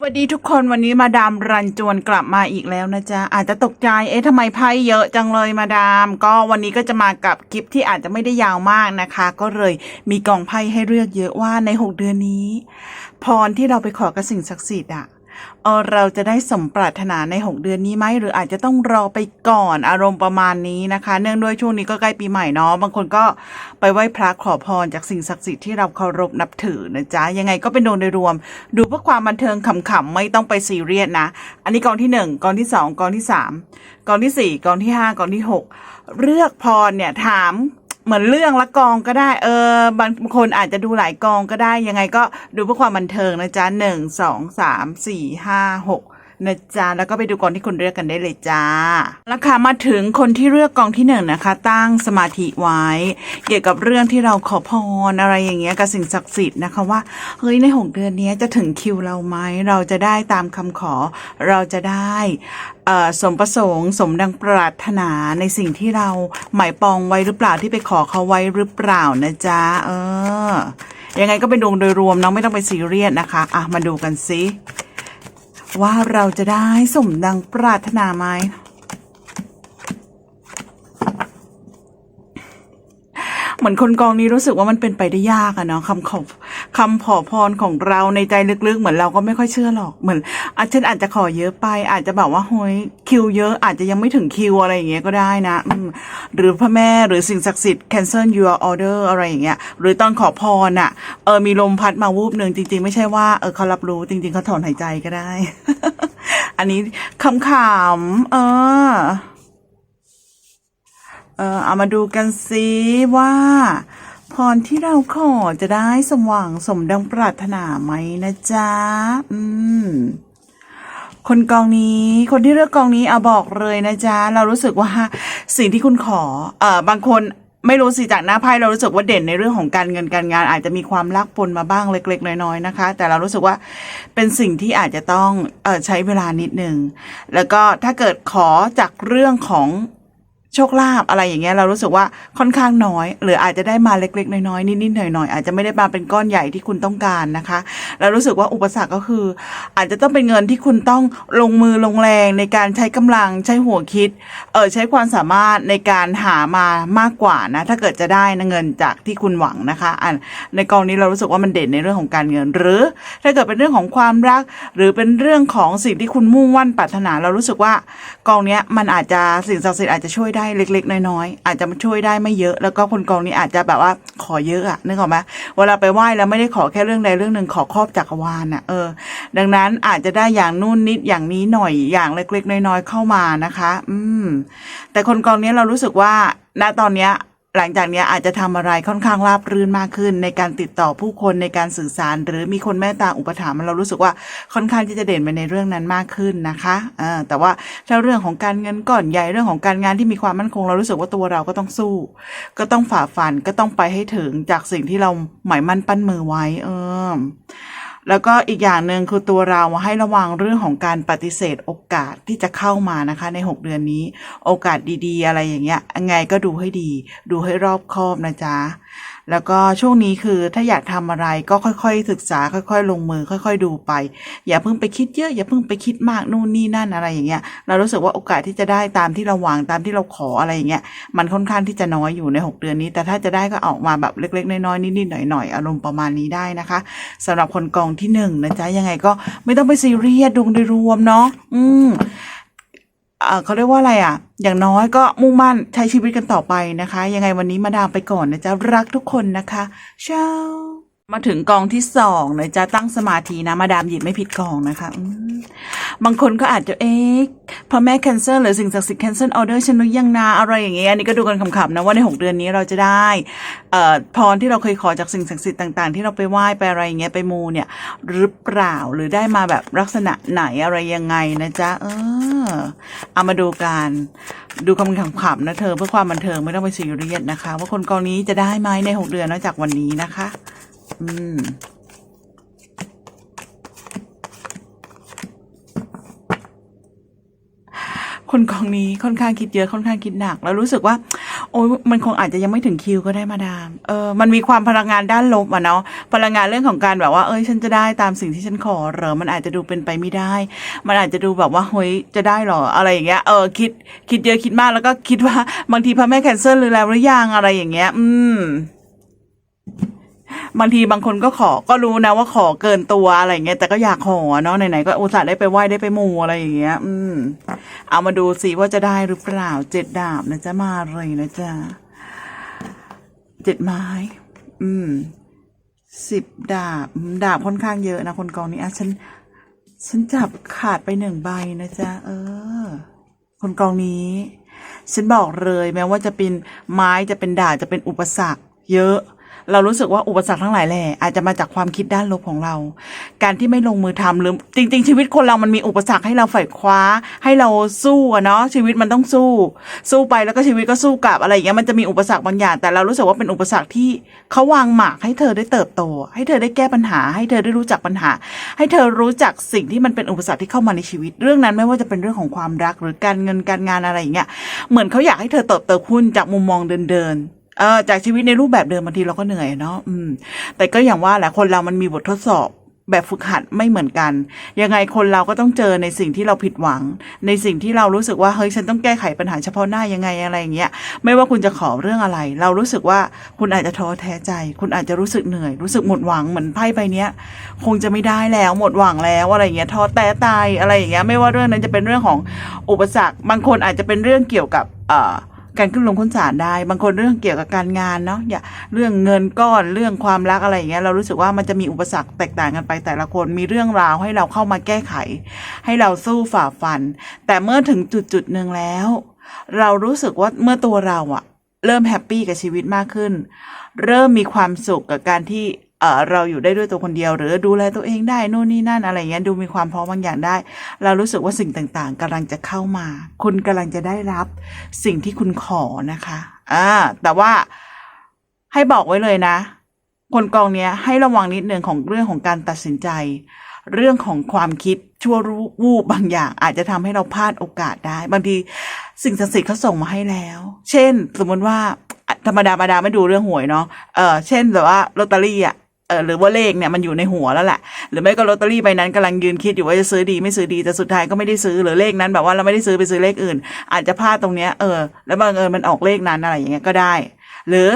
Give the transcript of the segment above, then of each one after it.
สวัสดีทุกคนวันนี้มาดามรันจวนกลับมาอีกแล้วนะจ๊ะ อาจจะตกใจเอ๊ะทำไมไพ่เยอะจังเลยมาดาม ก็วันนี้ก็จะมากับคลิปที่อาจจะไม่ได้ยาวมากนะคะ ก็เลยมีกองไพ่ให้เลือกเยอะว่าใน 6 เดือนนี้ พรที่เราไปขอกับสิ่งศักดิ์สิทธิ์อะ เออเราจะได้สมปรารถนาใน 6 เดือนนี้ไหมหรืออาจจะต้องรอไปก่อนอารมณ์ประมาณนี้นะคะ เนื่องด้วยช่วงนี้ก็ใกล้ปีใหม่เนาะบางคนก็ไปไหว้พระขอพรจากสิ่งศักดิ์สิทธิ์ที่เราเคารพนับถือนะจ๊ะยังไงก็เป็นโดยโดยรวม ดูเพื่อความบันเทิงขำๆไม่ต้องไปซีเรียสนะ อันนี้กองที่หนึ่งกองที่สองกองที่สามกองที่สี่กองที่ห้ากองที่หกเลือกพรเนี่ยถาม เหมือนเรื่องละกองก็ได้ เออบางคนอาจจะดูหลายกองก็ได้ ยังไงก็ดูเพื่อความบันเทิงนะจ๊ะหนึ่งสองสามสี่ห้าหก นะจ๊ะแล้วก็ไปดูกองที่คุณเลือกกันได้เลยจ้าแล้วค่ะมาถึงคนที่เลือกกองที่หนึ่งนะคะ ตั้งสมาธิไว้ เกี่ยวกับเรื่องที่เราขอพรอะไรอย่างเงี้ยกับสิ่งศักดิ์สิทธิ์นะคะว่าเฮ้ยในหกเดือนนี้จะถึงคิวเราไหมเราจะได้ตามคำขอเราจะได้สมประสงค์สมดังปรารถนาในสิ่งที่เราหมายปองไว้หรือเปล่าที่ไปขอเขาไว้หรือเปล่านะจ๊ะเออยังไงก็เป็นดวงโดยรวมเน้องไม่ต้องไปซีเรียสนะคะ อะ มาดูกันซิ ว่าเราจะได้สมดังปรารถนาไหม เหมือนคนกองนี้รู้สึกว่ามันเป็นไปได้ยากอะเนาะคำขอคำขอพรของเราในใจลึกๆ เหมือนเราก็ไม่ค่อยเชื่อหรอกเหมือนอาจจะอาจจะขอเยอะไป อาจจะแบบว่าโฮ้ยคิวเยอะอาจจะยังไม่ถึงคิวอะไรอย่างเงี้ยก็ได้นะหรือพระแม่หรือสิ่งศักดิ์สิทธิ์ cancel your order อะไรอย่างเงี้ยหรือตอนขอพรอะเออมีลมพัดมาวูบหนึ่งจริง ๆ ไม่ใช่ว่าเออเขารับรู้จริง ๆเขาถอนหายใจก็ได้ อันนี้คำขำเออ เออเอามาดูกันสิว่า พรที่เราขอจะได้สมหวังสมดังปรารถนาไหมนะจ๊ะ อืม คนกองนี้ คนที่เลือกกองนี้เอาบอกเลยนะจ๊ะ เรารู้สึกว่าสิ่งที่คุณขอ เอ่อบางคนไม่รู้สิจากหน้าไพ่เรารู้สึกว่าเด่นในเรื่องของการเงินการงาน อาจจะมีความลักปนมาบ้างเล็ก ๆ น้อยๆนะคะ แต่เรารู้สึกว่าเป็นสิ่งที่อาจจะต้องเออใช้เวลานิดนึงแล้วก็ถ้าเกิดขอจากเรื่องของ โชคลาภอะไรอย่างเงี้ยเรารู้สึกว่าค่อนข้างน้อย หรืออาจจะได้มาเล็กๆ น้อยๆนิดๆหน่อยๆอาจจะไม่ได้มาเป็นก้อนใหญ่ที่คุณต้องการนะคะแล้วรู้สึกว่าอุปสรรคก็คือ อาจจะต้องเป็นเงินที่คุณต้องลงมือลงแรงในการใช้กำลังใช้หัวคิดเออใช้ความสามารถในการหามามากกว่านะ ถ้าเกิดจะได้นะเงินจากที่คุณหวังนะคะอะในกองนี้เรารู้สึกว่ามันเด่นในเรื่องของการเงิน หรือถ้าเกิดเป็นเรื่องของความรัก หรือเป็นเรื่องของสิ่งที่คุณมุ่งมั่นปรารถนา เรารู้สึกว่ากองเนี้ยมันอาจจะสิ่งศักดิ์สิทธิ์อาจจะช่วยได้เล็ก ๆ น้อยๆอาจจะช่วยได้ไม่เยอะ แล้วก็คนกองนี้อาจจะแบบว่าขอเยอะอะนึกออกไหมเวลาไปไหว้แล้วไม่ได้ขอแค่เรื่องใดเรื่องหนึ่งขอครอบจักรวาลอะเออ ดังนั้นอาจจะได้อย่างนู่นนิดอย่างนี้หน่อยอย่างเล็ก ๆ น้อยๆเข้ามานะคะ อืม แต่คนกองนี้เรารู้สึกว่าณตอนเนี้ย หลังจากนี้อาจจะทำอะไรค่อนข้างราบรื่นมากขึ้น ในการติดต่อผู้คนในการสื่อสาร หรือมีคนแม่ตาอุปถัมภ์เรารู้สึกว่าค่อนข้างที่จะเด่นไปในเรื่องนั้นมากขึ้นนะคะแต่ว่าถ้าเรื่องของการเงินก่อนใหญ่เรื่องของการงานที่มีความมั่นคง เรารู้สึกว่าตัวเราก็ต้องสู้ ก็ต้องฝ่าฟันก็ต้องไปให้ถึงจากสิ่งที่เราหมายมั่นปั้นมือไว้ เออ แล้วก็อีกอย่างหนึ่งคือตัวเราให้ระวังเรื่องของการปฏิเสธโอกาสที่จะเข้ามานะคะ ใน 6 เดือนนี้ โอกาสดีๆ อะไรอย่างเงี้ยยังไงก็ดูให้ดี ดูให้รอบคอบนะจ๊ะ แล้วก็ช่วงนี้คือถ้าอยากทำอะไรก็ค่อยๆ ศึกษาค่อย ๆ ลงมือ ค่อย ๆ ดูไป อย่าเพิ่งไปคิดเยอะ อย่าเพิ่งไปคิดมากนู่นนี่นั่นอะไรอย่างเงี้ยเรารู้สึกว่าโอกาสที่จะได้ตามที่เราหวังตามที่เราขออะไรอย่างเงี้ยมันค่อนข้างที่จะน้อยอยู่ใน 6 เดือนนี้ แต่ถ้าจะได้ก็ออกมาแบบเล็ก ๆ น้อยๆนิดๆหน่อยๆอารมณ์ประมาณนี้ได้นะคะสำหรับคนกองที่หนึ่งนะจ๊ะยังไงก็ไม่ต้องไปซีเรียสดวงโดยรวมเนาะอืม เขาเรียกว่าอะไรอะ อย่างน้อยก็มุ่งมั่นใช้ชีวิตกันต่อไปนะคะ ยังไงวันนี้มาดามไปก่อนนะจ๊ะ รักทุกคนนะคะเช้ามาถึงกองที่สองนะจ๊ะตั้งสมาธินะ มาดามหยิบไม่ผิดกองนะคะบางคนก็อาจจะเอ๊ะพระแม่แคนเซิลหรือสิ่งศักดิ์สิทธิ์แคนเซิลออเดอร์ฉันนุยังนาอะไรอย่างเงี้ยอันนี้ก็ดูกันขำๆนะว่าในหกเดือนนี้เราจะได้พรที่เราเคยขอจากสิ่งศักดิ์สิทธิ์ต่างๆ ที่เราไปไหว้ไปอะไรอย่างเงี้ยไปมูเนี่ยหรือเปล่าหรือได้มาแบบลักษณะไหนอะไรยังไงนะจ๊ะเออ เอามาดูกันดูคำขำๆนะเธอเพื่อความบันเทิงไม่ต้องไปซีเรียสนะคะ ว่าคนกองนี้จะได้ไหมในหกเดือนนอกจากวันนี้นะคะ อืม คนกองนี้ค่อนข้างคิดเยอะค่อนข้างคิดหนัก แล้วรู้สึกว่า โอ้ยมันคงอาจจะยังไม่ถึงคิวก็ได้มาดามเออมันมีความพลังงานด้านลบอะเนาะพลังงานเรื่องของการแบบว่าเอ้ยฉันจะได้ตามสิ่งที่ฉันขอหรอมันอาจจะดูเป็นไปไม่ได้ มันอาจจะดูแบบว่าเฮ้ยจะได้เหรออะไรอย่างเงี้ยเออคิดคิดเยอะคิดมากแล้วก็คิดว่าบางทีพระแม่แคนเซิลหรือแล้วหรือยังอะไรอย่างเงี้ย อืม บางทีบางคนก็ขอก็รู้นะว่าขอเกินตัวอะไรเงี้ยแต่ก็อยากขอเนาะไหนๆก็อุตส่าห์ได้ไปไหว้ได้ไปมูอะไรอย่างเงี้ย อืม เอามาดูสิว่าจะได้หรือเปล่าเจ็ดดาบนะจ๊ะมาเลยนะจ๊ะเจ็ดไม้ อืมสิบดาบดาบค่อนข้างเยอะนะคนกองนี้อะฉัน ฉันจับขาดไปหนึ่งใบนะจ๊ะเออ คนกองนี้ ฉันบอกเลยแม้ว่าจะเป็นไม้จะเป็นดาบจะเป็นอุปสรรค เยอะ เรารู้สึกว่าอุปสรรคทั้งหลายแหละอาจจะมาจากความคิดด้านลบของเรา การที่ไม่ลงมือทำหรือจริง ๆ ชีวิตคนเรามันมีอุปสรรคให้เราฝ่ายคว้า ให้เราสู้อะเนาะชีวิตมันต้องสู้ สู้ไปแล้วก็ชีวิตก็สู้กลับอะไรอย่างเงี้ยมันจะมีอุปสรรคบางอย่าง แต่เรารู้สึกว่าเป็นอุปสรรคที่เขาวางหมากให้เธอได้เติบโต ให้เธอได้แก้ปัญหา ให้เธอได้รู้จักปัญหา ให้เธอรู้จักสิ่งที่มันเป็นอุปสรรคที่เข้ามาในชีวิต เรื่องนั้นไม่ว่าจะเป็นเรื่องของความรักหรือการเงินการงานอะไรอย่างเงี้ยเหมือนเขาอยากให้เธอเติบโตขึ้นจากมุมมองเดินๆ เออจากชีวิตในรูปแบบเดิมบางทีเราก็เหนื่อยเนาะอืม แต่ก็อย่างว่าแหละคนเรามันมีบททดสอบแบบฝึกหัดไม่เหมือนกัน ยังไงคนเราก็ต้องเจอในสิ่งที่เราผิดหวัง ในสิ่งที่เรารู้สึกว่าเฮ้ยฉันต้องแก้ไขปัญหาเฉพาะหน้ายังไงอะไรอย่างเงี้ยไม่ว่าคุณจะขอเรื่องอะไร เรารู้สึกว่าคุณอาจจะท้อแท้ใจ คุณอาจจะรู้สึกเหนื่อย รู้สึกหมดหวังเหมือนไพ่ใบเนี้ย คงจะไม่ได้แล้วหมดหวังแล้วอะไรเงี้ยท้อแท้ตายอะไรอย่างเงี้ยไม่ว่าเรื่องนั้นจะเป็นเรื่องของอุปสรรคบางคนอาจจะเป็นเรื่องเกี่ยวกับเอ่อ การขึ้นลงขึ้นศาลได้ บางคนเรื่องเกี่ยวกับการงานเนาะอย่าเรื่องเงินก้อนเรื่องความรักอะไรอย่างเงี้ยเรารู้สึกว่ามันจะมีอุปสรรคแตกต่างกันไปแต่ละคนมีเรื่องราวให้เราเข้ามาแก้ไข ให้เราสู้ฝ่าฟัน แต่เมื่อถึงจุดจุดหนึ่งแล้ว เรารู้สึกว่าเมื่อตัวเราอะเริ่มแฮปปี้กับชีวิตมากขึ้น เริ่มมีความสุขกับการที่ เออเราอยู่ได้ด้วยตัวคนเดียว หรือดูแลตัวเองได้นู่นนี่นั่นอะไรเงี้ยดูมีความพร้อมบางอย่างได้ เรารู้สึกว่าสิ่งต่างๆกำลังจะเข้ามา คุณกำลังจะได้รับสิ่งที่คุณขอนะคะอ่าแต่ว่าให้บอกไว้เลยนะ คนกองเนี้ยให้ระวังนิดนึงของเรื่องของการตัดสินใจ เรื่องของความคิดชั่วรู้วูบบางอย่าง อาจจะทำให้เราพลาดโอกาสได้ บางทีสิ่งศักดิ์สิทธิ์เขาส่งมาให้แล้ว เช่น สมมติว่าธรรมดาธรรมดาไม่ดูเรื่องหวยเนาะเออเช่นแบบว่าลอตเตอรี่อะ เออหรือว่าเลขเนี่ยมันอยู่ในหัวแล้วแหละหรือไม่ก็ลอตเตอรี่ใบนั้นกำลังยืนคิดอยู่ว่าจะซื้อดีไม่ซื้อดีแต่สุดท้ายก็ไม่ได้ซื้อหรือเลขนั้นแบบว่าเราไม่ได้ซื้อไปซื้อเลขอื่น อาจจะพลาดตรงเนี้ยเออแล้วบางเอิญมันออกเลขนั้นอะไรอย่างเงี้ยก็ได้ หรือ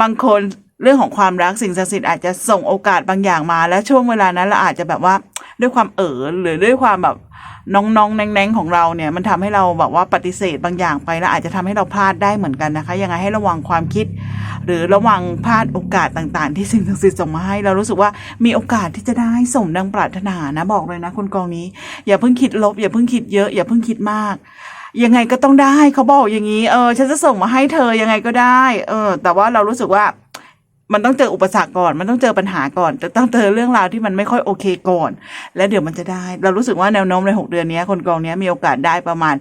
บางคน เรื่องของความรักสิ่งศักดิ์สิทธิ์อาจจะส่งโอกาสบางอย่างมา แล้วช่วงเวลานั้นเราอาจจะแบบว่าด้วยความเออหรือด้วยความแบบน้องๆแนงๆของเราเนี่ยมันทำให้เราแบบว่าปฏิเสธบางอย่างไปแล้วอาจจะทำให้เราพลาดได้เหมือนกันนะคะ ยังไงให้ระวังความคิด หรือระวังพลาดโอกาสต่างๆ ที่สิ่งศักดิ์สิทธิ์ส่งมาให้ เรารู้สึกว่ามีโอกาสที่จะได้สมดังปรารถนานะบอกเลยนะคุณกองนี้ อย่าเพิ่งคิดลบ อย่าเพิ่งคิดเยอะ อย่าเพิ่งคิดมากยังไงก็ต้องได้เขาบอกอย่างนี้ เออ ฉันจะส่งมาให้เธอยังไงก็ได้ เออ แต่ว่าเรารู้สึกว่า มันต้องเจออุปสรรคก่อน มันต้องเจอปัญหาก่อน จะต้องเจอเรื่องราวที่มันไม่ค่อยโอเคก่อน แล้วเดี๋ยวมันจะได้ เรารู้สึกว่าแนวโน้มในหกเดือนนี้คนกองนี้มีโอกาสได้ประมาณ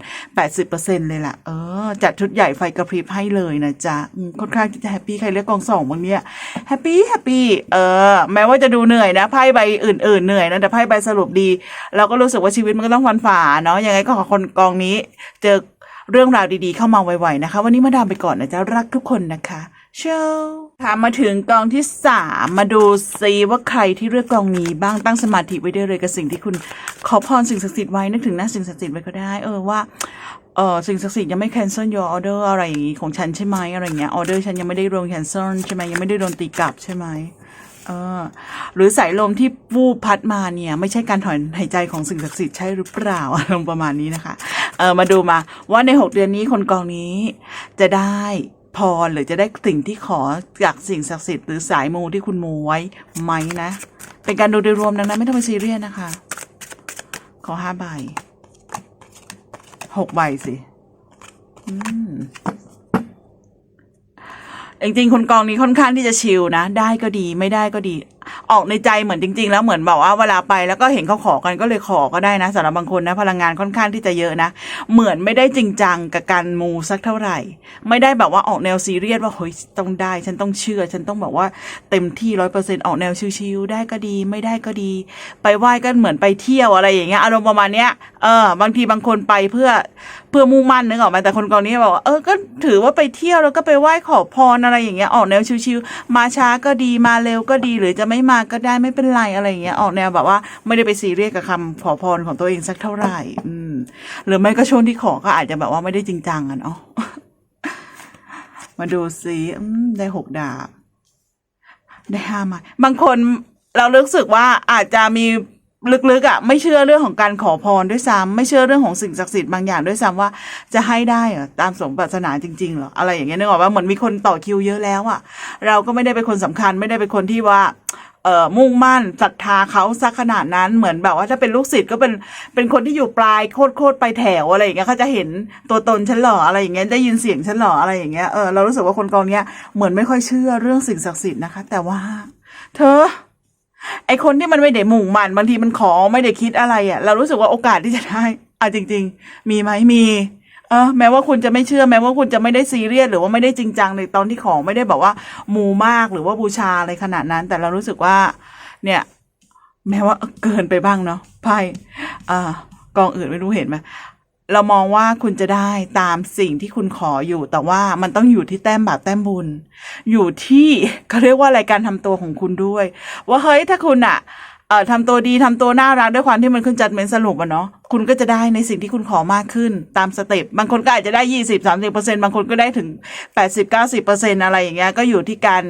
80%เลยล่ะ เออ จัดชุดใหญ่ไฟกระพริบให้เลยนะจ๊ะค่อนข้างที่จะแฮปปี้ใครเลือกกองสองบางเนี้ยแฮปปี้แฮปปี้ เออ แม้ว่าจะดูเหนื่อยนะไพ่ใบอื่น ๆ เหนื่อยนะแต่ไพ่ใบสรุปดี เราก็รู้สึกว่าชีวิตมันก็ต้องฟันฝ่าเนาะ ยังไงก็ขอคนกองนี้ เจอเรื่องราวดีๆเข้ามาไวๆนะคะ วันนี้มาดามไปก่อนนะจ๊ะรักทุกคนนะคะ เชลค่ะมาถึงกองที่สามมาดูซิว่าใครที่เลือกกองนี้บ้างตั้งสมาธิไว้ได้เลยกับสิ่งที่คุณขอพรสิ่งศักดิ์สิทธิ์ไว้นึกถึงหน้าสิ่งศักดิ์สิทธิ์ไว้ก็ได้ เออว่าเออสิ่งศักดิ์สิทธิ์ยังไม่ cancel your order อะไรอย่างงี้ของฉันใช่ไหมอะไรเงี้ยออเดอร์ฉันยังไม่ได้โดน cancel ใช่ไหมยังไม่ได้โดนตีกลับใช่ไหมเออหรือสายลมที่วูบพัดมาเนี่ยไม่ใช่การถอนหายใจของสิ่งศักดิ์สิทธิ์ใช่หรือเปล่าอารมณ์ประมาณนี้นะคะเออมาดูมาว่าในหกเดือนนี้คนกองนี้จะได้ พรหรือจะได้สิ่งที่ขอจากสิ่งศักดิ์สิทธิ์หรือสายมูที่คุณมูไว้ไหมนะ เป็นการดูโดยรวมดังนั้นไม่ต้องไปซีเรียสนะคะ ขอห้าใบหกใบสิอืมจริงๆคนกองนี้ค่อนข้างที่จะชิลนะ ได้ก็ดีไม่ได้ก็ดี ออกในใจเหมือนจริง ๆ แล้วเหมือนแบบว่าเวลาไปแล้วก็เห็นเขาขอกันก็เลยขอก็ได้นะสำหรับบางคนนะพลังงานค่อนข้างที่จะเยอะนะ เหมือนไม่ได้จริงจังกับการมูสักเท่าไหร่ ไม่ได้แบบว่าออกแนวซีเรียสว่าเฮ้ยต้องได้ ฉันต้องเชื่อ ฉันต้องแบบว่าเต็มที่ร้อยเปอร์เซ็นต์ออกแนวชิวๆได้ก็ดีไม่ได้ก็ดี ไปไหว้ก็เหมือนไปเที่ยวอะไรอย่างเงี้ยอารมณ์ประมาณเนี้ยเออบางทีบางคนไปเพื่อเพื่อมุ่งมั่นนึกออกไหมแต่คนกองนี้บอกว่าเออก็ถือว่าไปเที่ยวแล้วก็ไปไหว้ขอพรอะไรอย่างเงี้ยออกแนวชิวๆมาช้าก็ดีมาเร็วก็ดีหรือจะไม่มาก็ได้ไม่เป็นไรอะไรอย่างเงี้ยออกแนวแบบว่าไม่ได้ไปซีเรียสกับคำขอพรของตัวเองสักเท่าไหร่ อืม หรือไม่ก็ช่วงที่ขอก็อาจจะแบบว่าไม่ได้จริงจังอะเนาะมาดูซิได้หกดาบ ได้ห้าม้บางคนเรารู้สึกว่าอาจจะมีลึกๆอะไม่เชื่อเรื่องของการขอพรด้วยซ้ำไม่เชื่อเรื่องของสิ่งศักดิ์สิทธิ์บางอย่างด้วยซ้ำว่าจะให้ได้เหรอตามสมปรารถนาจริงๆเหรออะไรอย่างเงี้ยนึกออกว่าเหมือนมีคนต่อคิวเยอะแล้วอะ เราก็ไม่ได้เป็นคนสำคัญไม่ได้เป็นคนที่ว่า เอ่อมุ่งมั่นศรัทธาเขาสักขนาดนั้นเหมือนแบบว่าถ้าเป็นลูกศิษย์ก็เป็นเป็นคนที่อยู่ปลายโคตรโคตรไปแถวอะไรอย่างเงี้ยเขาจะเห็นตัวตนฉันหรออะไรอย่างเงี้ยได้ยินเสียงฉันหรออะไรอย่างเงี้ยเออเรารู้สึกว่าคนกองเนี้ยเหมือนไม่ค่อยเชื่อเรื่องสิ่งศักดิ์สิทธิ์นะคะ แต่ว่า เธอ ไอคนที่มันไม่ได้มุ่งมั่นบางทีมันขอไม่ได้คิดอะไรอะ่ะ เรารู้สึกว่าโอกาสที่จะได้อะจริง ๆ มีไหมมี ออแม้ว่าคุณจะไม่เชื่อแม้ว่าคุณจะไม่ได้ซีเรียสหรือว่าไม่ได้จริงจังในตอนที่ขอไม่ได้แบบว่ามูมากหรือว่าบูชาอะไรขนาดนั้น แต่เรารู้สึกว่า เนี่ย แม้ว่าเกินไปบ้างเนาะไพ่อ่ากองอื่นไม่รู้เห็นไหมเรามองว่าคุณจะได้ตามสิ่งที่คุณขออยู่ แต่ว่ามันต้องอยู่ที่แต้มบาปแต้มบุญ อยู่ที่เขาเรียกว่าอะไรการทำตัวของคุณด้วย ว่าเฮ้ยถ้าคุณอะเอ่อทำตัวดีทำตัวน่ารักด้วยความที่มันขึ้นจัดเมนสรุปอะเนาะ คุณก็จะได้ในสิ่งที่คุณขอมากขึ้นตามสเต็ปบางคนก็อาจจะได้ยี่สิบสามสิบเปอร์เซ็นบางคนก็ได้ถึงแปดสิบเก้าสิบเปอร์เซ็นอะไรอย่างเงี้ยก็อยู่ที่การ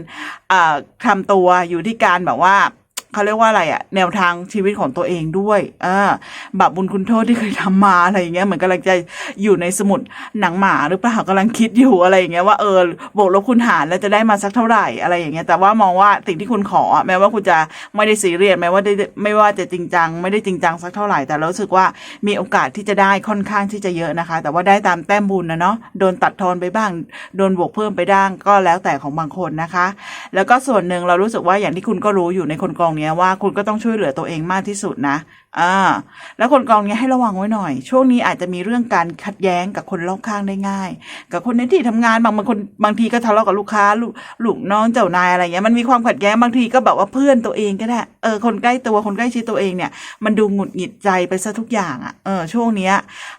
ทำตัวอยู่ที่การแบบว่า เขาเรียกว่าอะไรอะแนวทางชีวิตของตัวเองด้วยเออบาปบุญคุณโทษที่เคยทำมาอะไรอย่างเงี้ยเหมือนกำลังจะอยู่ในสมุดหนังหมาหรือเปล่ากำลังคิดอยู่อะไรอย่างเงี้ยว่าเออบวกลบคูณหารแล้วจะได้มาสักเท่าไหร่อะไรอย่างเงี้ยแต่ว่ามองว่าสิ่งที่คุณขอแม้ว่าคุณจะไม่ได้ซีเรียสแม้ว่าได้ไม่ว่าจะจริงจังไม่ได้จริงจังสักเท่าไหร่แต่เรารู้สึกว่ามีโอกาสที่จะได้ค่อนข้างที่จะเยอะนะคะ แต่ว่าได้ตามแต้มบุญนะเนาะโดนตัดทอนไปบ้าง โดนบวกเพิ่มไปบ้างก็แล้วแต่ของบางคนนะคะ แล้วก็ส่วนหนึ่งเรารู้สึกว่าอย่างที่คุณก็รู้อยู่ในคนกองเนี้ยว่าคุณก็ต้องช่วยเหลือตัวเองมากที่สุดนะ อ่า แล้วคนกองเนี้ยให้ระวังไว้หน่อย ช่วงนี้อาจจะมีเรื่องการขัดแย้งกับคนรอบข้างได้ง่าย กับคนในที่ทำงานบางบางคนบางทีก็ทะเลาะกับลูกค้าลูกลูกน้องเจ้านายอะไรเงี้ยมันมีความขัดแย้งบางทีก็แบบว่าเพื่อนตัวเองก็ได้เออคนใกล้ตัวคนใกล้ชิดตัวเองเนี่ย มันดูหงุดหงิดใจไปซะทุกอย่างอะ่ะเออช่วงเนี้ย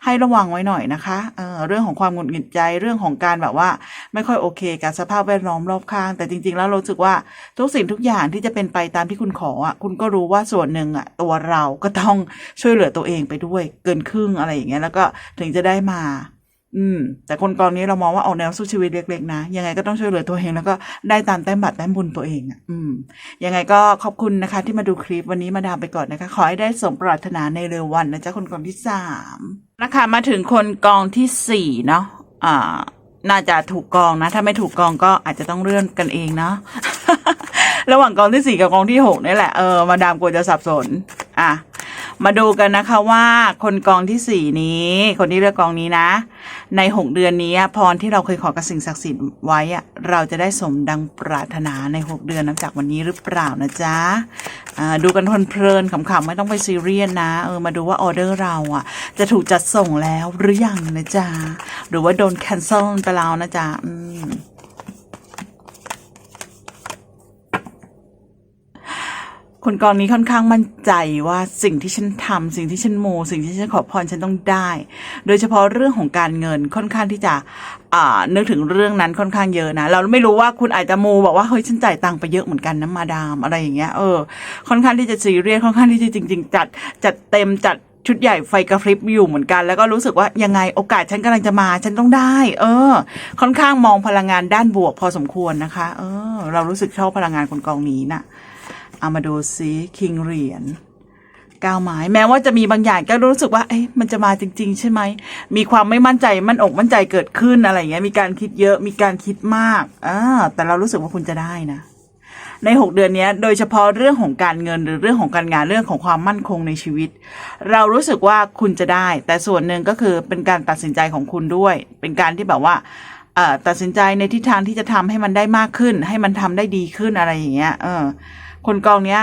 ให้ระวังไว้หน่อยนะคะเออเรื่องของความหงุดหงิดใจเรื่องของการแบบว่า ไม่ค่อยโอเคกับสภาพแวดล้อมรอบข้าง แต่จริง ๆ แล้วรู้สึกว่าทุกสิ่งทุกอย่างที่จะเป็นไปตามที่คุณขออะคุณก็รู้ว่าส่วนหนึ่งอะตัวเราก็ตองช่วยเหลือตัวเองไปด้วย เกินครึ่งอะไรอย่างเงี้ยแล้วก็ถึงจะได้มา อืม แต่คนกองนี้เรามองว่าออกแนวสู้ชีวิตเล็กๆนะยังไงก็ต้องช่วยเหลือตัวเองแล้วก็ได้ตามแต้มบัตรแต้มบุญตัวเองอะอืมยังไงก็ขอบคุณนะคะ ที่มาดูคลิปวันนี้มาดามไปก่อนนะคะ ขอให้ได้สมปรารถนาในเร็ววันนะจ๊ะคนกองที่สามนะคะมาถึงคนกองที่สี่เนาะอ่าน่าจะถูกกองนะ ถ้าไม่ถูกกองก็อาจจะต้องเลื่อนกันเองเนาะระหว่างกองที่สี่กับกองที่หกนี่แหละ เออ มาดามกลัวจะสับสน อะ มาดูกันนะคะว่าคนกองที่สี่นี้ คนที่เลือกกองนี้นะ ในหกเดือนนี้พรที่เราเคยขอกับสิ่งศักดิ์สิทธิ์ไว้อะเราจะได้สมดังปรารถนาในหกเดือนนับจากวันนี้หรือเปล่านะจ๊ะดูกันเพลินๆขำๆไม่ต้องไปซีเรียสนะเออมาดูว่าออเดอร์เราอะจะถูกจัดส่งแล้วหรือยังนะจ๊ะหรือว่าโดนแคนเซิลไปแล้วนะจ๊ะอืม คนกองนี้ค่อนข้างมั่นใจว่าสิ่งที่ฉันทำสิ่งที่ฉันโม สิ่งที่ฉันขอพรฉันต้องได้ โดยเฉพาะเรื่องของการเงินค่อนข้างที่จะอ่านึกถึงเรื่องนั้นค่อนข้างเยอะนะ เราไม่รู้ว่าคุณอาจจะโมบอกว่าเฮ้ยฉันจ่ายตังค์ไปเยอะเหมือนกันนะมาดามอะไรอย่างเงี้ยเออค่อนข้างที่จะซีเรียสค่อนข้างที่จะจริง ๆ จัดจัดเต็มจัดชุดใหญ่ไฟกระพริบอยู่เหมือนกัน แล้วก็รู้สึกว่ายังไงโอกาสฉันกำลังจะมาฉันต้องได้ เออ ค่อนข้างมองพลังงานด้านบวกพอสมควรนะคะ เออ เรารู้สึกชอบพลังงานคนกองนี้น่ะ เอามาดูซิคิงเหรียญก้าวไม้แม้ว่าจะมีบางอย่างก็รู้สึกว่าเอ๊ะมันจะมาจริง ๆ ใช่ไหมมีความไม่มั่นใจมั่นอกมั่นใจเกิดขึ้นอะไรอย่างเงี้ยมีการคิดเยอะมีการคิดมากอ่าแต่เรารู้สึกว่าคุณจะได้นะ ในหกเดือนนี้โดยเฉพาะเรื่องของการเงินหรือเรื่องของการงานเรื่องของความมั่นคงในชีวิต เรารู้สึกว่าคุณจะได้ แต่ส่วนหนึ่งก็คือเป็นการตัดสินใจของคุณด้วย เป็นการที่แบบว่าตัดสินใจในทิศทางที่จะทำให้มันได้มากขึ้น ให้มันทำได้ดีขึ้นอะไรอย่างเงี้ยเออ คนกองเนี้ย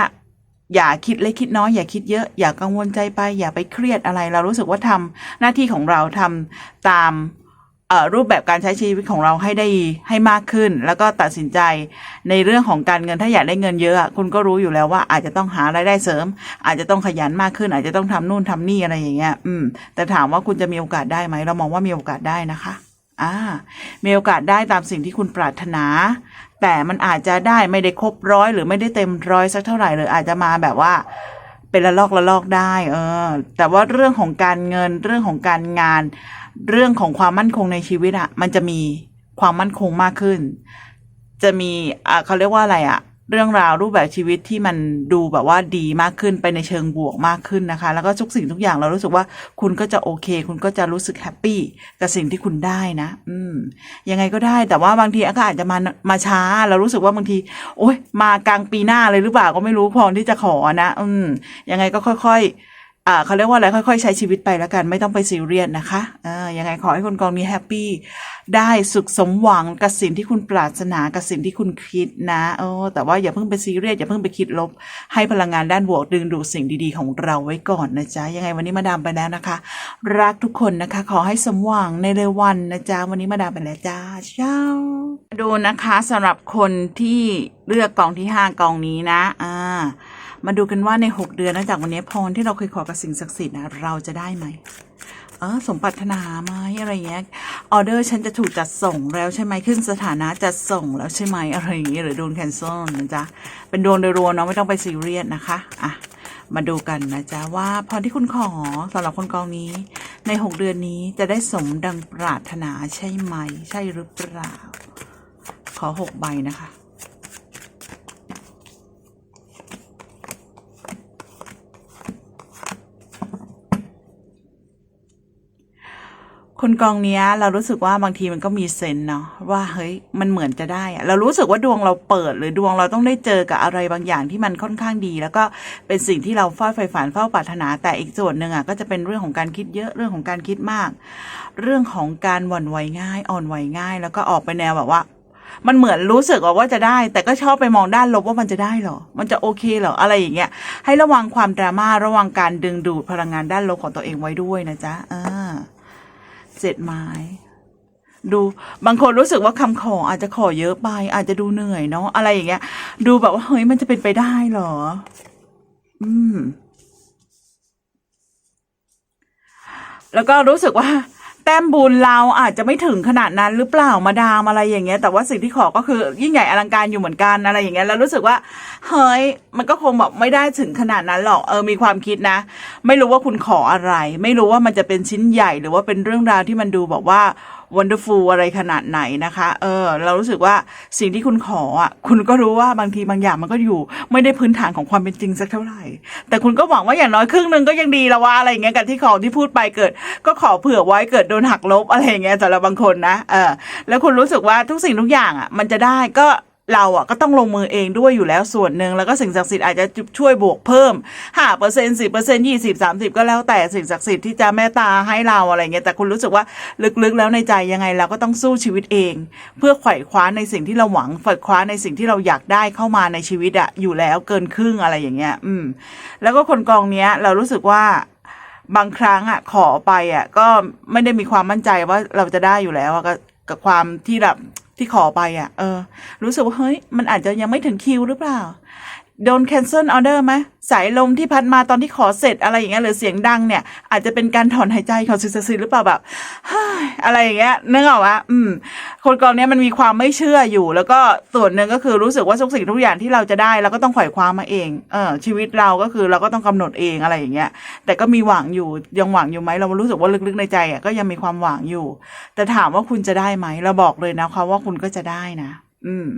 อย่าคิดเล็กคิดน้อยอย่าคิดเยอะอย่ากังวลใจไป อย่าไปเครียดอะไร เรารู้สึกว่าทำหน้าที่ของเราทำตามรูปแบบการใช้ชีวิตของเราให้ได้ให้มากขึ้น แล้วก็ตัดสินใจในเรื่องของการเงินถ้าอยากได้เงินเยอะอะคุณก็รู้อยู่แล้วว่าอาจจะต้องหารายได้เสริม อาจจะต้องขยันมากขึ้น อาจจะต้องทำนู่นทำนี่อะไรอย่างเงี้ย อืม แต่ถามว่าคุณจะมีโอกาสได้ไหมเรามองว่ามีโอกาสได้นะคะ อ่า มีโอกาสได้ตามสิ่งที่คุณปรารถนา แต่มันอาจจะได้ไม่ได้ครบร้อยหรือไม่ได้เต็มร้อยสักเท่าไหร่หรืออาจจะมาแบบว่าเป็นละลอกละลอกได้ เออ แต่ว่าเรื่องของการเงินเรื่องของการงาน เรื่องของความมั่นคงในชีวิตอะมันจะมีความมั่นคงมากขึ้น จะมีอ่าเขาเรียกว่าอะไรอะ เรื่องราวรูปแบบชีวิตที่มันดูแบบว่าดีมากขึ้นไปในเชิงบวกมากขึ้นนะคะ แล้วก็ทุกสิ่งทุกอย่างเรารู้สึกว่าคุณก็จะโอเค คุณก็จะรู้สึกแฮปปี้กับสิ่งที่คุณได้นะ อืมยังไงก็ได้ แต่ว่าบางทีก็อาจจะมามาช้า เรารู้สึกว่าบางที โอ๊ยมากลางปีหน้าเลยหรือเปล่าก็ไม่รู้พอที่จะขอนะ อืมยังไงก็ค่อย ๆ อ่าเขาเรียกว่าอะไรค่อยๆ ใช้ชีวิตไปแล้วกันไม่ต้องไปซีเรียสนะคะเออยังไงขอให้คนกองนี้แฮปปี้ได้สุขสมหวังกับสิ่งที่คุณปรารถนากับสิ่งที่คุณคิดนะเออแต่ว่าอย่าเพิ่งไปซีเรียสอย่าเพิ่งไปคิดลบ ให้พลังงานด้านบวกดึงดูดสิ่งดีๆของเราไว้ก่อนนะจ๊ะยังไงวันนี้มาดามไปแล้วนะคะ รักทุกคนนะคะ ขอให้สมหวังในเร็ววันนะจ๊ะวันนี้มาดามไปแล้วจ้าเช้าดูนะคะสำหรับคนที่เลือกกองที่ห้ากองนี้นะอ่า มาดูกันว่าใน 6 เดือนหลังจากวันนี้พรที่เราเคยขอกับสิ่งศักดิ์สิทธิ์นะเราจะได้ไหมเออสมปรารถนาไหมอะไรเงี้ยออเดอร์ฉันจะถูกจัดส่งแล้วใช่ไหมขึ้นสถานะจัดส่งแล้วใช่ไหมอะไรอย่างเงี้ยหรือโดนแคนเซิลนะจ๊ะเป็นดวงโดยรวมเนาะไม่ต้องไปซีเรียสนะคะอะมาดูกันนะจ๊ะว่าพรที่คุณขอสำหรับคนกองนี้ ใน 6 เดือนนี้จะได้สมดังปรารถนาใช่ไหม ใช่หรือเปล่า ขอ 6 ใบนะคะ คนกองเนี้ย เรารู้สึกว่าบางทีมันก็มีเซนเนาะว่าเฮ้ยมันเหมือนจะได้อะเรารู้สึกว่าดวงเราเปิด หรือดวงเราต้องได้เจอกับอะไรบางอย่างที่มันค่อนข้างดี แล้วก็เป็นสิ่งที่เราเฝ้าใฝ่ฝันเฝ้าปรารถนา แต่อีกส่วนหนึ่งอะก็จะเป็นเรื่องของการคิดเยอะเรื่องของการคิดมาก เรื่องของการหวั่นไหวง่าย อ่อนไหวง่าย แล้วก็ออกไปแนวแบบว่ามันเหมือนรู้สึกว่าจะได้ แต่ก็ชอบไปมองด้านลบว่ามันจะได้เหรอ มันจะโอเคเหรอ อะไรอย่างเงี้ย ให้ระวังความดราม่า ระวังการดึงดูดพลังงานด้านลบของตัวเองไว้ด้วยนะจ๊ะอ่า เจ็ดไม้ ดูบางคนรู้สึกว่าคำขออาจจะขอเยอะไป อาจจะดูเหนื่อยเนาะอะไรอย่างเงี้ย ดูแบบว่าเฮ้ยมันจะเป็นไปได้หรอ อืม แล้วก็รู้สึกว่า แต้มบุญเราอาจจะไม่ถึงขนาดนั้นหรือเปล่ามาดามอะไรอย่างเงี้ย แต่ว่าสิ่งที่ขอก็คือยิ่งใหญ่อลังการอยู่เหมือนกันอะไรอย่างเงี้ยแล้วรู้สึกว่าเฮ้ยมันก็คงแบบไม่ได้ถึงขนาดนั้นหรอกเออมีความคิดนะ ไม่รู้ว่าคุณขออะไร ไม่รู้ว่ามันจะเป็นชิ้นใหญ่หรือว่าเป็นเรื่องราวที่มันดูแบบว่า wonderful อะไรขนาดไหนนะคะ เออ เรารู้สึกว่าสิ่งที่คุณขออะ คุณก็รู้ว่าบางทีบางอย่างมันก็อยู่ ไม่ได้พื้นฐานของความเป็นจริงสักเท่าไหร่ แต่คุณก็หวังว่าอย่างน้อยครึ่งหนึ่งก็ยังดีละว่าอะไรอย่างเงี้ยกับที่ของที่พูดไปเกิด ก็ขอเผื่อไว้เกิดโดนหักลบอะไรอย่างเงี้ยสำหรับบางคนนะ เออ แล้วคุณรู้สึกว่าทุกสิ่งทุกอย่างอะ มันจะได้ก็ เราอะก็ต้องลงมือเองด้วยอยู่แล้วส่วนหนึ่งแล้วก็สิ่งศักดิ์สิทธิ์อาจจะช่วยบวกเพิ่มห้าเปอร์เซ็นต์สิบเปอร์เซ็นต์ยี่สิบสามสิบก็แล้วแต่สิ่งศักดิ์สิทธิ์ที่จะเมตตาให้เราอะไรเงี้ยแต่คุณรู้สึกว่าลึกๆ แล้วในใจยังไงเราก็ต้องสู้ชีวิตเอง เพื่อไขว่คว้าในสิ่งที่เราหวังไขว่คว้าในสิ่งที่เราอยากได้เข้ามาในชีวิตอะอยู่แล้วเกินครึ่งอะไรอย่างเงี้ย อืม แล้วก็คนกองเนี้ย เรารู้สึกว่าบางครั้งอะขอไปอะก็ไม่ได้มีความมั่นใจว่าเราจะได้อยู่แล้วกับความที่แบบ ที่ขอไปอะ เออ รู้สึกว่าเฮ้ย มันอาจจะยังไม่ถึงคิวหรือเปล่า โดน cancel order ไหมสายลมที่พัดมาตอนที่ขอเสร็จอะไรอย่างเงี้ยหรือเสียงดังเนี่ย อาจจะเป็นการถอนหายใจของสิ่งศักดิ์สิทธิ์หรือเปล่าแบบอะไรอย่างเงี้ยนึกออกว่าอืม คนกองเนี้ยมันมีความไม่เชื่ออยู่ แล้วก็ส่วนหนึ่งก็คือรู้สึกว่าทุกสิ่งทุกอย่างที่เราจะได้เราก็ต้องไขว่คว้ามาเองเออชีวิตเราก็คือเราก็ต้องกำหนดเองอะไรอย่างเงี้ย แต่ก็มีหวังอยู่ยังหวังอยู่ไหมเรารู้สึกว่าลึกๆในใจอะก็ยังมีความหวังอยู่ แต่ถามว่าคุณจะได้ไหมเราบอกเลยนะคะว่าคุณก็จะได้นะ อืม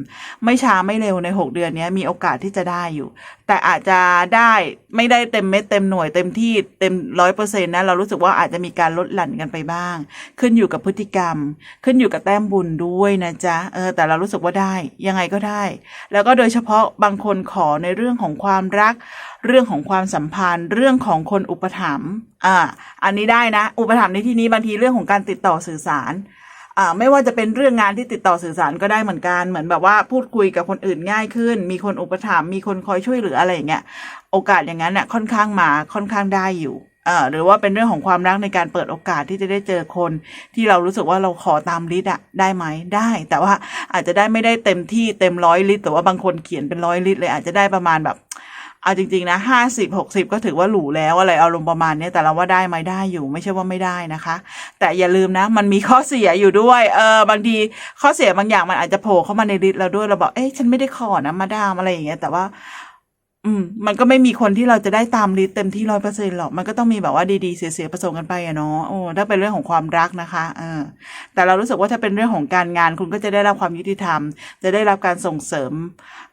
ไม่ช้าไม่เร็วในหกเดือนนี้มีโอกาสที่จะได้อยู่ แต่อาจจะได้ไม่ได้เต็มเม็ดเต็มหน่วยเต็มที่เต็มร้อยเปอร์เซ็นต์นะ เรารู้สึกว่าอาจจะมีการลดหลั่นกันไปบ้าง ขึ้นอยู่กับพฤติกรรม ขึ้นอยู่กับแต้มบุญด้วยนะจ๊ะเออแต่เรารู้สึกว่าได้ยังไงก็ได้ แล้วก็โดยเฉพาะบางคนขอในเรื่องของความรัก เรื่องของความสัมพันธ์ เรื่องของคนอุปถัมภ์อ่าอันนี้ได้นะ อุปถัมภ์ในที่นี้บางทีเรื่องของการติดต่อสื่อสาร อ่าไม่ว่าจะเป็นเรื่องงานที่ติดต่อสื่อสารก็ได้เหมือนกัน เหมือนแบบว่าพูดคุยกับคนอื่นง่ายขึ้น มีคนอุปถัมภ์มีคนคอยช่วยเหลืออะไรอย่างเงี้ยโอกาสอย่างนั้นเนี่ยค่อนข้างมาค่อนข้างได้อยู่อ่อหรือว่าเป็นเรื่องของความรักในการเปิดโอกาสที่จะได้เจอคน ที่เรารู้สึกว่าเราขอตามลิต์อะได้ไหมได้ แต่ว่าอาจจะได้ไม่ได้เต็มที่เต็มร้อยลิตรแต่ว่าบางคนเขียนเป็นร้อยลิตรเลยอาจจะได้ประมาณแบบ เอาจริงๆนะห้าสิบหกสิบก็ถือว่าหรูแล้วอะไรเอาลงประมาณเนี้ยแต่เราว่าได้ไหมได้อยู่ไม่ใช่ว่าไม่ได้นะคะ แต่อย่าลืมนะ มันมีข้อเสียอยู่ด้วย เออบางทีข้อเสียบางอย่างมันอาจจะโผล่เข้ามาในลิสต์เราด้วยเราบอกเอ๊ะฉันไม่ได้ขอนะมาดามอะไรอย่างเงี้ยแต่ว่า อืม มันก็ไม่มีคนที่เราจะได้ตามลิสต์เต็มที่ร้อยเปอร์เซ็นหรอกมันก็ต้องมีแบบว่าดีๆเสียๆผสมกันไปอะเนาะโอ้ถ้าเป็นเรื่องของความรักนะคะเออแต่เรารู้สึกว่าถ้าเป็นเรื่องของการงานคุณก็จะได้รับความยุติธรรม จะได้รับการส่งเสริม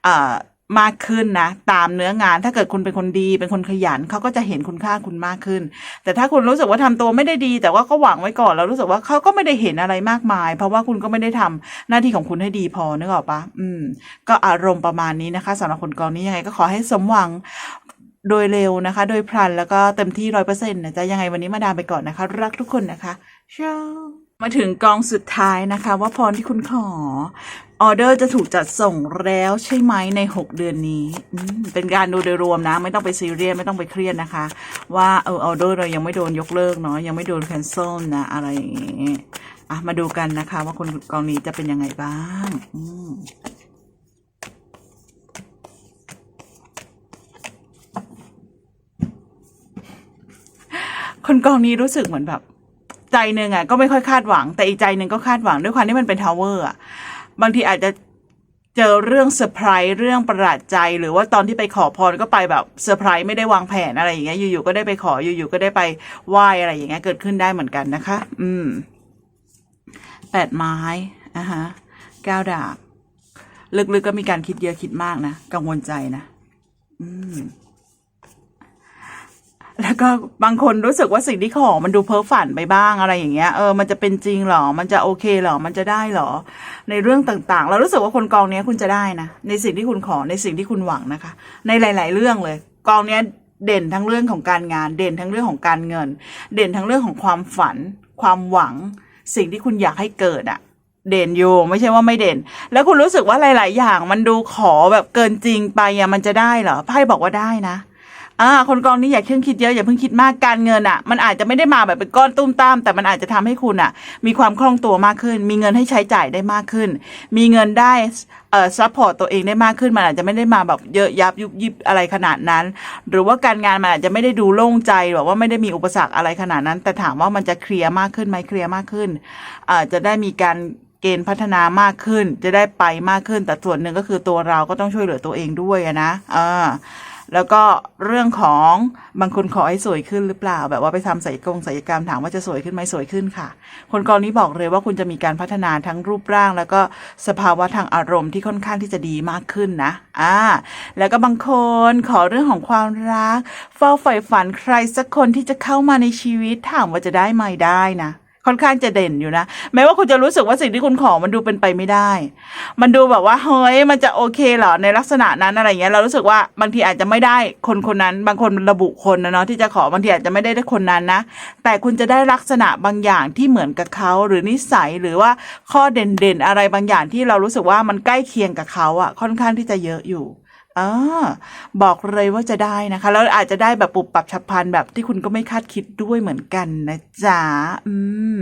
อ่า มากขึ้นนะ ตามเนื้องานถ้าเกิดคุณเป็นคนดี เป็นคนขยันเขาก็จะเห็นคุณค่าคุณมากขึ้น แต่ถ้าคุณรู้สึกว่าทำตัวไม่ได้ดี แต่ว่าก็หวังไว้ก่อนแล้วรู้สึกว่าเขาก็ไม่ได้เห็นอะไรมากมาย เพราะว่าคุณก็ไม่ได้ทำหน้าที่ของคุณให้ดีพอนึกออกปะอืม ก็อารมณ์ประมาณนี้นะคะสำหรับคนกองนี้ยังไงก็ขอให้สมหวังโดยเร็วนะคะ โดยพลันแล้วก็เต็มที่ร้อยเปอร์เซ็นต์นะจ๊ะยังไงวันนี้มาดามไปก่อนนะคะ รักทุกคนนะคะเช้า มาถึงกองสุดท้ายนะคะว่าพรที่คุณขอออเดอร์จะถูกจัดส่งแล้วใช่ไหมใน 6 เดือนนี้ เป็นการดูโดยรวมนะ ไม่ต้องไปซีเรียสไม่ต้องไปเครียดนะคะ ว่าเออออเดอร์เรายังไม่โดนยกเลิกเนาะยังไม่โดนแคนเซิลนะ อะไรอย่างงี้อะมาดูกันนะคะ ว่าคนกองนี้จะเป็นยังไงบ้างอืมคนกองนี้รู้สึกเหมือนแบบ ใจหนึ่งอะก็ไม่ค่อยคาดหวัง แต่อีกใจหนึ่งก็คาดหวังด้วยความที่มันเป็นทาวเวอร์อะบางทีอาจจะเจอเรื่องเซอร์ไพรส์เรื่องประหลาดใจ หรือว่าตอนที่ไปขอพรก็ไปแบบเซอร์ไพรส์ไม่ได้วางแผนอะไรอย่างเงี้ยอยู่ๆก็ได้ไปขออยู่ๆก็ได้ไปไหว้อะไรอย่างเงี้ยเกิดขึ้นได้เหมือนกันนะคะ อืมแปดไม้อะฮะเก้าดาบลึกๆก็มีการคิดเยอะคิดมากนะกังวลใจนะ อืม แล้วก็บางคนรู้สึกว่าสิ่งที่ขอมันดูเพ้อฝันไปบ้างอะไรอย่างเงี้ยเออมันจะเป็นจริงเหรอ มันจะโอเคเหรอ มันจะได้เหรอ ในเรื่องต่างๆ เรารู้สึกว่าคนกองเนี้ยคุณจะได้นะ ในสิ่งที่คุณขอในสิ่งที่คุณหวังนะคะ ในหลาย ๆ เรื่องเลย กองเนี้ยเด่นทั้งเรื่องของการงาน เด่นทั้งเรื่องของการเงิน เด่นทั้งเรื่องของความฝัน ความหวัง สิ่งที่คุณอยากให้เกิดอะเด่นอยู่ไม่ใช่ว่าไม่เด่น แล้วคุณรู้สึกว่าหลาย ๆ อย่างมันดูขอแบบเกินจริงไปอะมันจะได้เหรอไพ่บอกว่าได้นะ อ่าคนกองนี้อย่าเพิ่งคิดเยอะอย่าเพิ่งคิดมากการเงินอะ มันอาจจะไม่ได้มาแบบเป็นก้อนตุ้มตาม แต่มันอาจจะทำให้คุณอะ มีความคล่องตัวมากขึ้น มีเงินให้ใช้จ่ายได้มากขึ้น มีเงินได้เอ่อซัพพอร์ตตัวเองได้มากขึ้น มันอาจจะไม่ได้มาแบบเยอะยับยุบยิบอะไรขนาดนั้น หรือว่าการงานมันอาจจะไม่ได้ดูโล่งใจแบบว่าไม่ได้มีอุปสรรคอะไรขนาดนั้น แต่ถามว่ามันจะเคลียร์มากขึ้นไหมเคลียร์มากขึ้นอาจจะได้มีการเกณฑ์พัฒนามากขึ้น จะได้ไปมากขึ้น แต่ส่วนหนึ่งก็คือตัวเราก็ต้องช่วยเหลือตัวเองด้วยนะอ่า แล้วก็เรื่องของบางคนขอให้สวยขึ้นหรือเปล่า แบบว่าไปทำศัลยกงศัลยกรรมถามว่าจะสวยขึ้นไหมสวยขึ้นค่ะ คนกรณีบอกเลยว่าคุณจะมีการพัฒนาทั้งรูปร่าง แล้วก็สภาวะทางอารมณ์ที่ค่อนข้างที่จะดีมากขึ้นนะอ่าแล้วก็บางคนขอเรื่องของความรัก เฝ้าใฝ่ฝันใครสักคนที่จะเข้ามาในชีวิตถามว่าจะได้ไหมได้นะ ค่อนข้างจะเด่นอยู่นะแม้ว่าคุณจะรู้สึกว่าสิ่งที่คุณขอมันดูเป็นไปไม่ได้ มันดูแบบว่าเฮ้ยมันจะโอเคเหรอในลักษณะนั้นอะไรเงี้ยเรารู้สึกว่าบางทีอาจจะไม่ได้คนคนนั้น บางคนระบุคนนะเนาะที่จะขอบางทีอาจจะไม่ได้ได้คนนั้นนะ แต่คุณจะได้ลักษณะบางอย่างที่เหมือนกับเขาหรือนิสัยหรือว่าข้อเด่นๆอะไรบางอย่างที่เรารู้สึกว่ามันใกล้เคียงกับเขาอะค่อนข้างที่จะเยอะอยู่ อ่าบอกเลยว่าจะได้นะคะ แล้วอาจจะได้แบบปุบปรับฉับพลันแบบที่คุณก็ไม่คาดคิดด้วยเหมือนกันนะจ๊ะอืม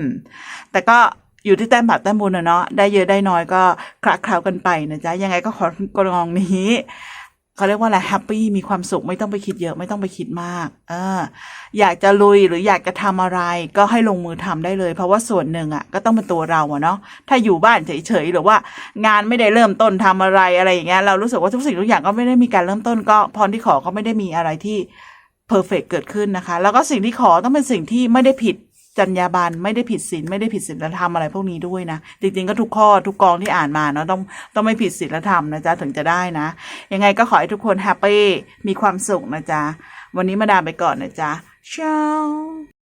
แต่ก็อยู่ที่แต้มบาปแต้มบุญนะเนาะได้เยอะได้น้อยก็คละเคล้ากันไปนะจ๊ะยังไงก็ขอกรองนี้ เขาเรียกว่าอะไรแฮปปี้มีความสุขไม่ต้องไปคิดเยอะไม่ต้องไปคิดมาก เออ อยากจะลุยหรืออยากจะทำอะไร ก็ให้ลงมือทำได้เลย เพราะว่าส่วนหนึ่งอะ ก็ต้องเป็นตัวเราอะเนาะถ้าอยู่บ้านเฉยๆหรือว่า งานไม่ได้เริ่มต้นทำอะไรอะไรอย่างเงี้ยเรารู้สึกว่าทุกสิ่งทุกอย่างก็ไม่ได้มีการเริ่มต้น ก็พรที่ขอก็ไม่ได้มีอะไรที่เพอร์เฟกเกิดขึ้นนะคะ แล้วก็สิ่งที่ขอต้องเป็นสิ่งที่ไม่ได้ผิด จรรยาบรรณไม่ได้ผิดศีลไม่ได้ผิดศีลธรรมอะไรพวกนี้ด้วยนะ จริงๆก็ทุกข้อทุกกองที่อ่านมาเนาะต้องต้องไม่ผิดศีลธรรมนะจ๊ะถึงจะได้นะ ยังไงก็ขอให้ทุกคนแฮปปี้มีความสุขนะจ๊ะวันนี้มาดามไปก่อนนะจ๊ะเช้า